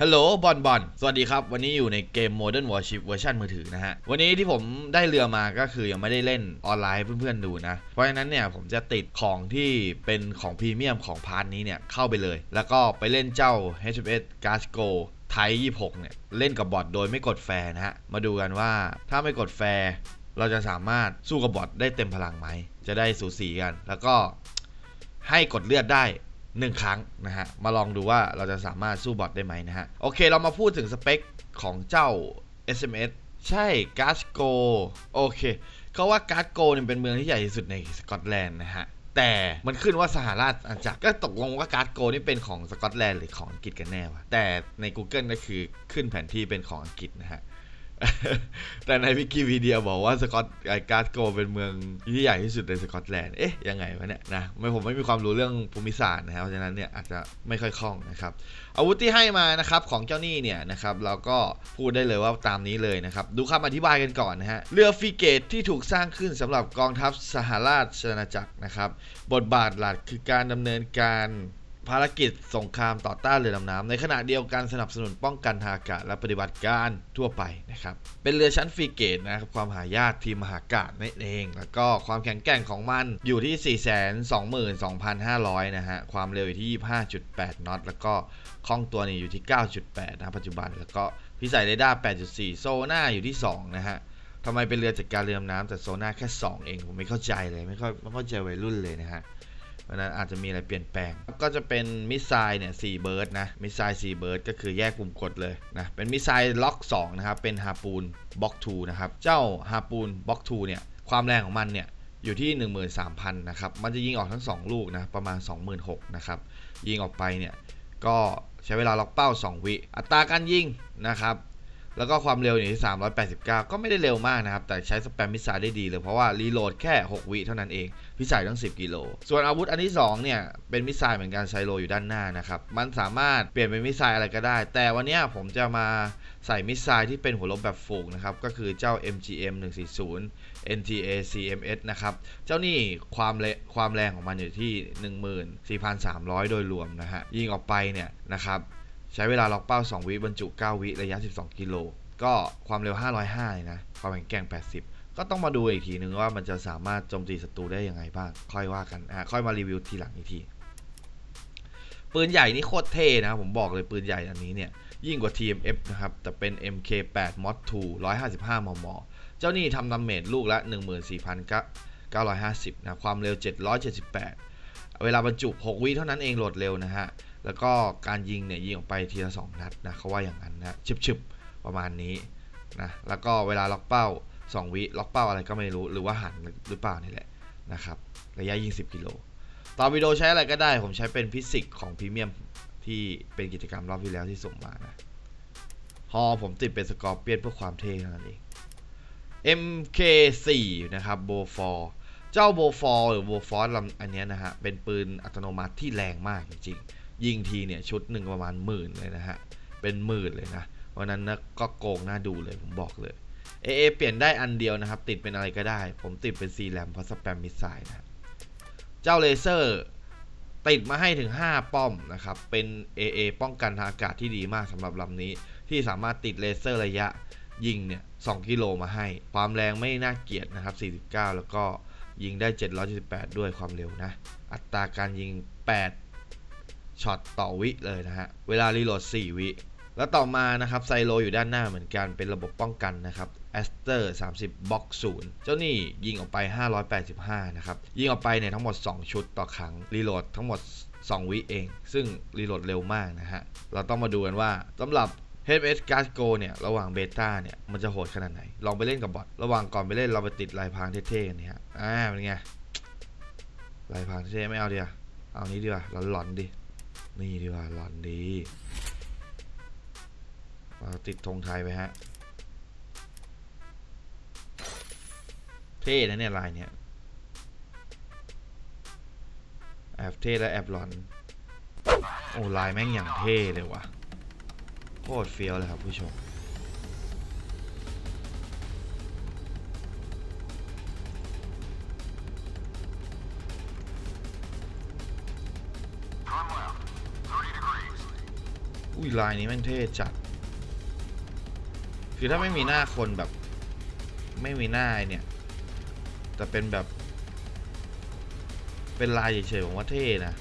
ฮัลโหลบอลบอลสวัสดีครับ วันนี้อยู่ในเกม Modern Warship เวอร์ชันมือถือนะฮะ วันนี้ที่ผมได้เรือมาก็คือยังไม่ได้เล่นออนไลน์เพื่อนๆดูนะ เพราะฉะนั้นเนี่ยผมจะติดของที่เป็นของพรีเมียมของพาร์ทนี้เนี่ยเข้าไปเลย แล้วก็ไปเล่นเจ้า HMS g a s g o ไทย26 เนี่ย เล่นกับบอทโดยไม่กดแฟร์นะฮะ มาดูกันว่าถ้าไม่กดแฟร์เราจะสามารถสู้กับบอทได้เต็มพลังไหม จะได้สูสีกัน แล้วก็ให้กดเลือดได้ 1ครั้งนะฮะ มาลองดูว่าเราจะสามารถสู้บอทได้ไหมนะฮะ โอเคเรามาพูดถึงสเปคของเจ้า SMS ใช่กาสโกโอเคเขาว่ากาสโกเนี่ยเป็นเมืองที่ใหญ่ที่สุดในสกอตแลนด์นะฮะแต่มันขึ้นว่าสหราชอาณาจักรก็ตกลงว่าการ์ดโกนี่เป็นของสกอตแลนด์หรือของอังกฤษกันแน่วะแต่ใน Google ก็คือขึ้นแผนที่เป็นของอังกฤษนะฮะ แต่ในวิกิพีเดียบอกว่าสกอตไอการ์ดโกเป็นเมืองที่ใหญ่ที่สุดในสกอตแลนด์ เอ๊ะ ยังไงวะเนี่ยนะไม่ผมไม่มีความรู้เรื่องภูมิศาสตร์นะครับ เพราะฉะนั้นเนี่ยอาจจะไม่ค่อยคล่องนะครับ อาวุธที่ให้มานะครับของเจ้านี่เนี่ยนะครับเราก็พูดได้เลยว่าตามนี้เลยนะครับ ดูคำอธิบายกันก่อนนะฮะ เรือฟิเกตที่ถูกสร้างขึ้นสำหรับกองทัพสหราชอาณาจักรนะครับ บทบาทหลักคือการดำเนินการ ภารกิจสงครามต่อต้านเรือดำน้ำในขณะเดียวกันสนับสนุนป้องกันทางอากาศและปฏิบัติการทั่วไปนะครับ เป็นเรือชั้นฟริเกตนะครับความหายากทีมมหากาศนั่นเอง แล้วก็ความแข็งแกร่งของมันอยู่ที่ 422,500 นะฮะ ความเร็วอยู่ที่ 25.8 นอตแล้วก็คล่องตัวนี่อยู่ที่ 9.8 นะปัจจุบัน แล้วก็พิสัยเรดาร์ 8.4 โซน่าอยู่ที่ 2 นะฮะทำไมเป็นเรือจัดการเรือดำน้ำแต่โซน่าแค่ 2 เองผมไม่เข้าใจเลยไม่เข้าไม่เข้าใจวัยรุ่นเลยนะฮะ เพราะนั้นอาจจะมีอะไรเปลี่ยนแปลง ก็จะเป็นมิสไซล์เนี่ย4เบิร์ดนะมิสไซล์4เบิร์ดก็คือแยกปุ่มกดเลยนะเป็นมิสไซล์ล็อก2นะครับเป็นฮาปูนบล็อก2นะครับเจ้าฮาปูนบล็อก2เนี่ยความแรงของมันเนี่ยอยู่ที่ 13,000นะครับมันจะยิงออกทั้ง 2 ลูกนะประมาณ 26,000นะครับยิงออกไปเนี่ยก็ใช้เวลาล็อกเป้า 2 วิ อัตราการยิงนะครับ แล้วก็ความเร็วอยู่ที่ 389 ก็ไม่ได้เร็วมากนะครับ แต่ใช้สแปมมิสไซล์ได้ดีเลยเพราะว่ารีโหลดแค่ 6 วิเท่านั้นเอง พิสัยตั้ง 10 กิโล ส่วนอาวุธอันที่ 2 เนี่ย เป็นมิสไซล์เหมือนกันไซโลอยู่ด้านหน้านะครับ มันสามารถเปลี่ยนเป็นมิสไซล์อะไรก็ได้ แต่วันนี้ผมจะมาใส่มิสไซล์ที่เป็นหัวลบแบบฝูงนะครับ ก็คือเจ้า MGM 140 NTA CMS นะครับ เจ้านี่ความเลความแรงของมันอยู่ที่ 14,300 โดยรวมนะฮะ ยิงออกไปเนี่ยนะครับ ใช้เวลาล็อกเป้า 2 วิบรรจุ 9 วิระยะ 12 กิโล ก็ความเร็ว 505เลยนะ ความแข็งแกร่ง 80 ก็ต้องมาดูอีกทีนึงว่ามันจะสามารถโจมตีศัตรูได้ยังไงบ้าง ค่อยว่ากัน อะ ค่อยมารีวิวทีหลังอีกที ปืนใหญ่นี่โคตรเท่นะ ผมบอกเลยปืนใหญ่อันนี้เนี่ย ยิ่งกว่า TMF นะครับ แต่เป็น MK8 Mod 2 155 มม เจ้านี่ทำดาเมจลูกละ 14,950 นะ ความเร็ว 778 เวลาบรรจุ 6 วิเท่านั้นเองโหลดเร็วนะฮะ แล้วก็การยิงเนี่ยยิงออกไปทีละ2นัดนะเขาว่าอย่างนั้นนะชึบๆประมาณนี้นะแล้วก็เวลาล็อกเป้า 2 วิล็อกเป้าอะไรก็ไม่รู้หรือว่าหันหรือเปล่านี่แหละนะครับระยะยิง10กิโลต่อวิดีโอใช้อะไรก็ได้ ผมใช้เป็นฟิสิกส์ของพรีเมียมที่เป็นกิจกรรมรอบที่แล้วที่ส่งมานะฮอผมติดเป็นสกอร์เปียนเพื่อความเท่เท่านั้นเอง MK4 นะครับโบฟอร์เจ้าโบฟอร์หรือโบฟอร์ลำอันนี้นะฮะเป็นปืนอัตโนมัติที่แรงมากจริงๆ ยิงทีเนี่ยชุดหนึ่งประมาณหมื่นเลยนะฮะ เป็นหมื่นเลยนะเพราะนั้นนะก็โกงน่าดูเลยผมบอกเลย AA เปลี่ยนได้อันเดียวนะครับ ติดเป็นอะไรก็ได้ ผมติดเป็น C แรมเพราะสแปมมิสไซล์นะเจ้าเลเซอร์ติดมาให้ถึง 5 ป้อมนะครับ เป็น AA ป้องกันทางอากาศที่ดีมากสำหรับลำนี้ ที่สามารถติดเลเซอร์ระยะยิงเนี่ย2กิโลมาให้ ความแรงไม่น่าเกลียดนะครับ 49 แล้วก็ยิงได้ 778 ด้วยความเร็วนะ อัตราการยิง 8 ช็อตต่อวิเลยนะฮะ เวลารีโหลด 4 วิ แล้วต่อมานะครับไซโลอยู่ด้านหน้าเหมือนกันเป็นระบบป้องกันนะครับ a s t e r 30 Box 0เจ้านี่ยิงออกไป 585 นะครับ ยิงออกไปเนี่ยทั้งหมด 2 ชุดต่อครั้ง รีโหลดทั้งหมด 2 วิเอง ซึ่งรีโหลดเร็วมากนะฮะ เราต้องมาดูกันว่าสำหรับ HMS g a s g o เนี่ย ระหว่างเบต้าเนี่ย มันจะโหดขนาดไหน ลองไปเล่นกับบอทระหว่างก่อนไปเล่นเราไปติดลายพรางเท่ๆกันนี่ฮะอ่าเป็นไงลายพรางเท่ไม่เอาดีกว่าเอานี้ดีกว่าหลอนๆดิ นี่ดีกว่าหลอนดีมาติดธงไทยไปฮะ เท่นะเนี่ยลายเนี่ยแอบเท่และแอบหลอน โอ้ลายแม่งอย่างเท่เลยว่ะโคตรเฟี้ยวเลยครับผู้ชม อุ้ยลายนี้แม่งเท่จัด คือถ้าไม่มีหน้าคนแบบ ไม่มีหน้าเนี่ย แต่เป็นแบบ เป็นลายเฉยๆผมว่าเท่นะ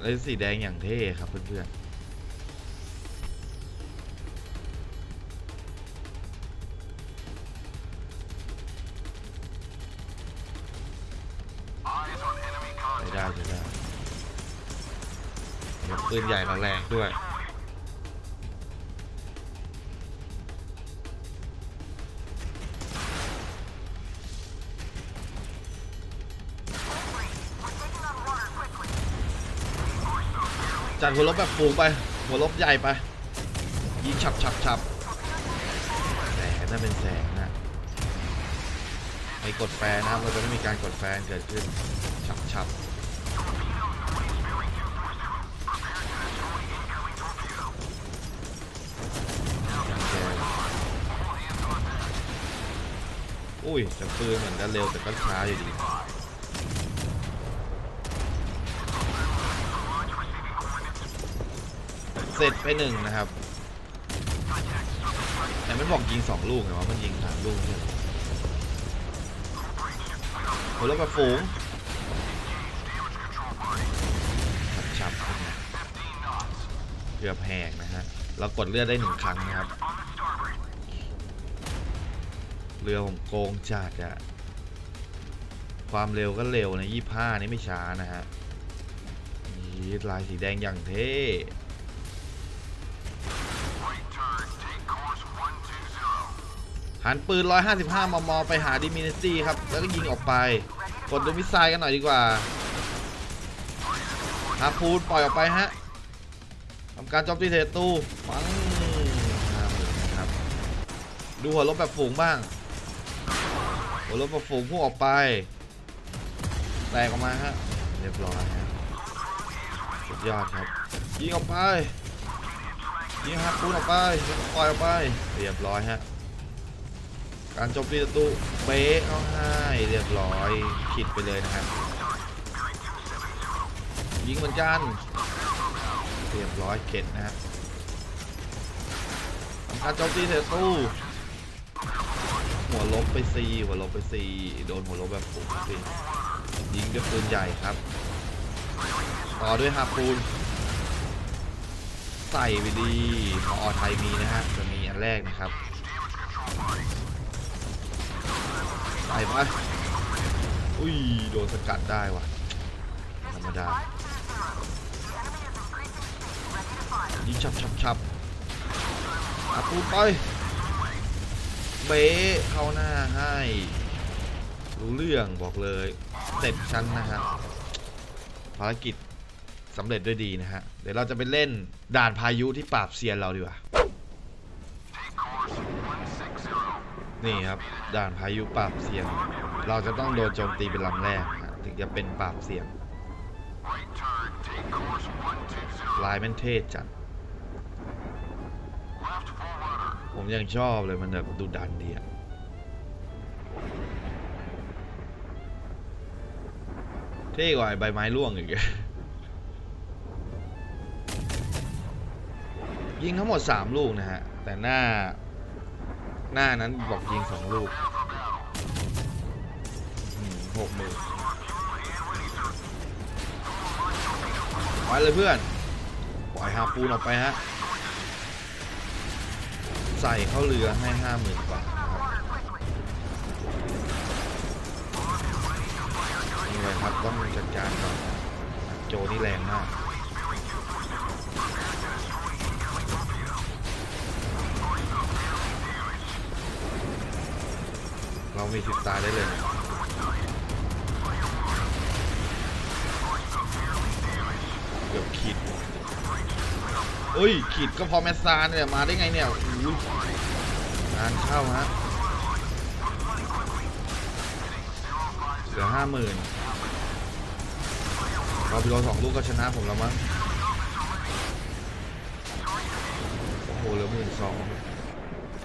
แล้วสีแดงอย่างเท่ครับเพื่อนๆ ปืนใหญ่มาแรงด้วย จัดหัวลบแบบฟูงไป หัวลบใหญ่ไป ยิงฉับฉับฉับแสนน่าเป็นแสนนะไม่กดแฟนนะครับเราจะไม่มีการกดแฟนเกิดขึ้น ฉับฉับ อุ้ยแต่ปืนเหมือนกันเร็วแต่ก็ช้าอยู่ดีเสร็จไปหนึ่งนะครับแต่ไม่บอกยิงสองลูกไงว่ามันยิงสามลูกเนี่ยโหแล้วแบบฝูงชับๆเกือบแหกนะฮะ เรากดเลือดได้หนึ่งครั้งนะครับ เรือผมโกงจัดอะความเร็วก็เร็วนะยี่ห้านี่ไม่ช้านะฮะนี่ลายสีแดงอย่างเท่หันปืน 155 มม ไปหาดิมินซี่ครับ แล้วก็ยิงออกไป กดดูมิสไซล์กันหน่อยดีกว่าฮาพูดปล่อยออกไปฮะทำการโจมตีเทตูฟังครับดูหัวลบแบบฝูงบ้าง หัวลบแบบฝูพุ่งออกไป แตกออกมาฮะ เรียบร้อยฮะสุดยอดครับ ยิงออกไป ยิงฮาพูดออกไปปล่อยออกไป เรียบร้อยฮะ การโจมตีศัตรูเป๊ะเข้าให้เรียบร้อยขิดไปเลยนะครับ ยิงเหมือนกัน เรียบร้อยเข็ดนะฮะการโจมตีศัตรู หัวลบไปซีหัวลบไปซีโดนหัวลบแบบปุ๊บสิยิงด้วยปืนใหญ่ครับ ต่อด้วยฮาปูนใส่ไปดีพออไทยมีนะฮะจะมีอันแรกนะครับใส่ไปอุ้ยโดนสกัดได้ว่ะธรรมดายิงฉับฉับฉับอาปูไป เบะเข้าหน้าให้ รู้เรื่องบอกเลยเสร็จชั้นนะฮะภารกิจสำเร็จด้วยดีนะฮะ เดี๋ยวเราจะไปเล่นด่านพายุที่ปราบเซียนเราดีกว่า นี่ครับด่านพายุปราบเสียงเราจะต้องโดนโจมตีเป็นลำแรกฮะถึงจะเป็นปราบเสียงลายแม่นเทศจัด ผมยังชอบเลยมันแบบดูดันดีอะเท่กว่าใบไม้ร่วงอีกยิงทั้งหมด 3 ลูกนะฮะ แต่หน้า หน้านั้นบอกยิงสองลูกหกหมื่นไปเลยเพื่อน ปล่อยฮาปูนออกไปฮะ ใส่เข้าเรือให้ห้าหมื่นกว่านะครับนี่เลยครับต้องจัดการก่อนโจนี่แรงมากเรามีสิทธิ์ตาได้เลยเกือบขีด เอ้ยขีดก็พอแมสซานเนี่ยมาได้ไงเนี่ยอุ้ยงานเข้าฮะเหลือห้าหมื่นเราไปโดนสองลูกก็ชนะผมแล้วมั้งโอ้โหเหลือหมื่นสอง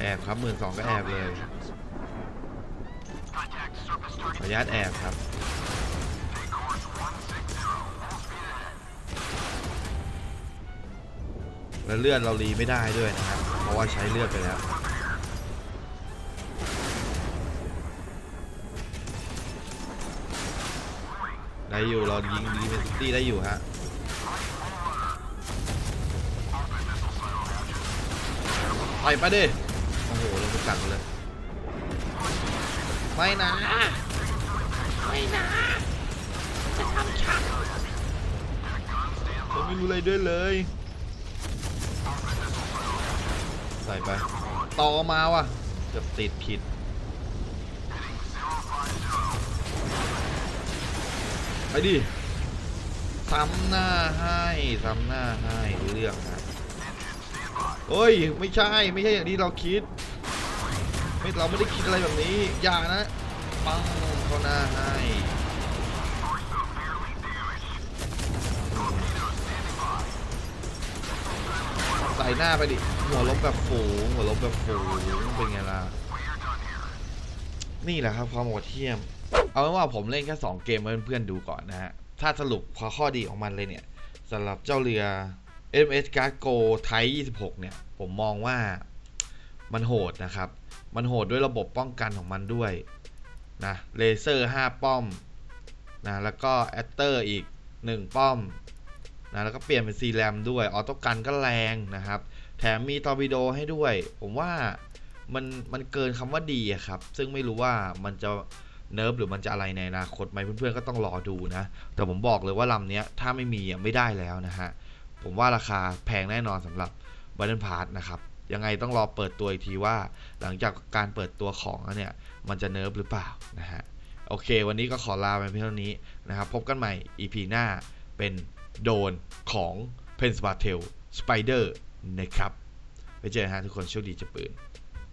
แอบครับหมื่นสองก็แอบเลยขออนุญาตแอบครับ และเลือดเรารีไม่ได้ด้วยนะครับ เพราะว่าใช้เลือดไปแล้ว ได้อยู่เรายิงดีเมนซิตี้ได้อยู่ฮะไปไปดิ โอ้โหเราไปกัดมันเลย ไม่นะ ไม่นะ จะทำฉันเราไม่รู้อะไรด้วยเลย ใส่ไป ต่อมาว่ะ เกือบติดผิด ไปดิซ้ำหน้าให้ซ้ำหน้าให้รู้เรื่องนะเฮ้ย ไม่ใช่ไม่ใช่อย่างที่เราคิด ไม่เราไม่ได้คิดอะไรแบบนี้ อย่านะปังเข้าหน้าให้ใส่หน้าไปดิ หัวลบแบบฝูงหัวลบแบบฝูงเป็นไงล่ะ นี่แหละครับความโหดเหี้ยม เอาเป็นว่าผมเล่นแค่2เกมให้เพื่อนๆดูก่อนนะฮะ ถ้าสรุปข้อข้อดีของมันเลยเนี่ยสำหรับเจ้าเรือ MS g a r d Go ไทย26 เนี่ย ผมมองว่ามันโหดนะครับ มันโหดด้วยระบบป้องกันของมันด้วยนะเลเซอร์ 5 ป้อมนะแล้วก็แอตเตอร์อีก 1 ป้อมนะแล้วก็เปลี่ยนเป็นซีแรมด้วย ออโต้กันก็แรงนะครับ แถมมีตอร์ปิโดให้ด้วย ผมว่ามันมันเกินคำว่าดีครับ ซึ่งไม่รู้ว่ามันจะเนิร์ฟหรือมันจะอะไรในอนาคตไหมเพื่อนๆก็ต้องรอดูนะ แต่ผมบอกเลยว่าลำนี้ถ้าไม่มีไม่ได้แล้วนะฮะ ผมว่าราคาแพงแน่นอนสำหรับบัตเทิลพาร์ตนะครับ ยังไงต้องรอเปิดตัวอีกทีว่า หลังจากการเปิดตัวของเนี่ย มันจะเนิร์ฟหรือเปล่านะฮะ โอเค วันนี้ก็ขอลาไปเพียงเท่านี้นะครับ พบกันใหม่ EP หน้าเป็นโดนของเพนสปาเทลสไปเดอร์ นะครับ ไปเจอกันฮะทุกคนโชคดีจะปืน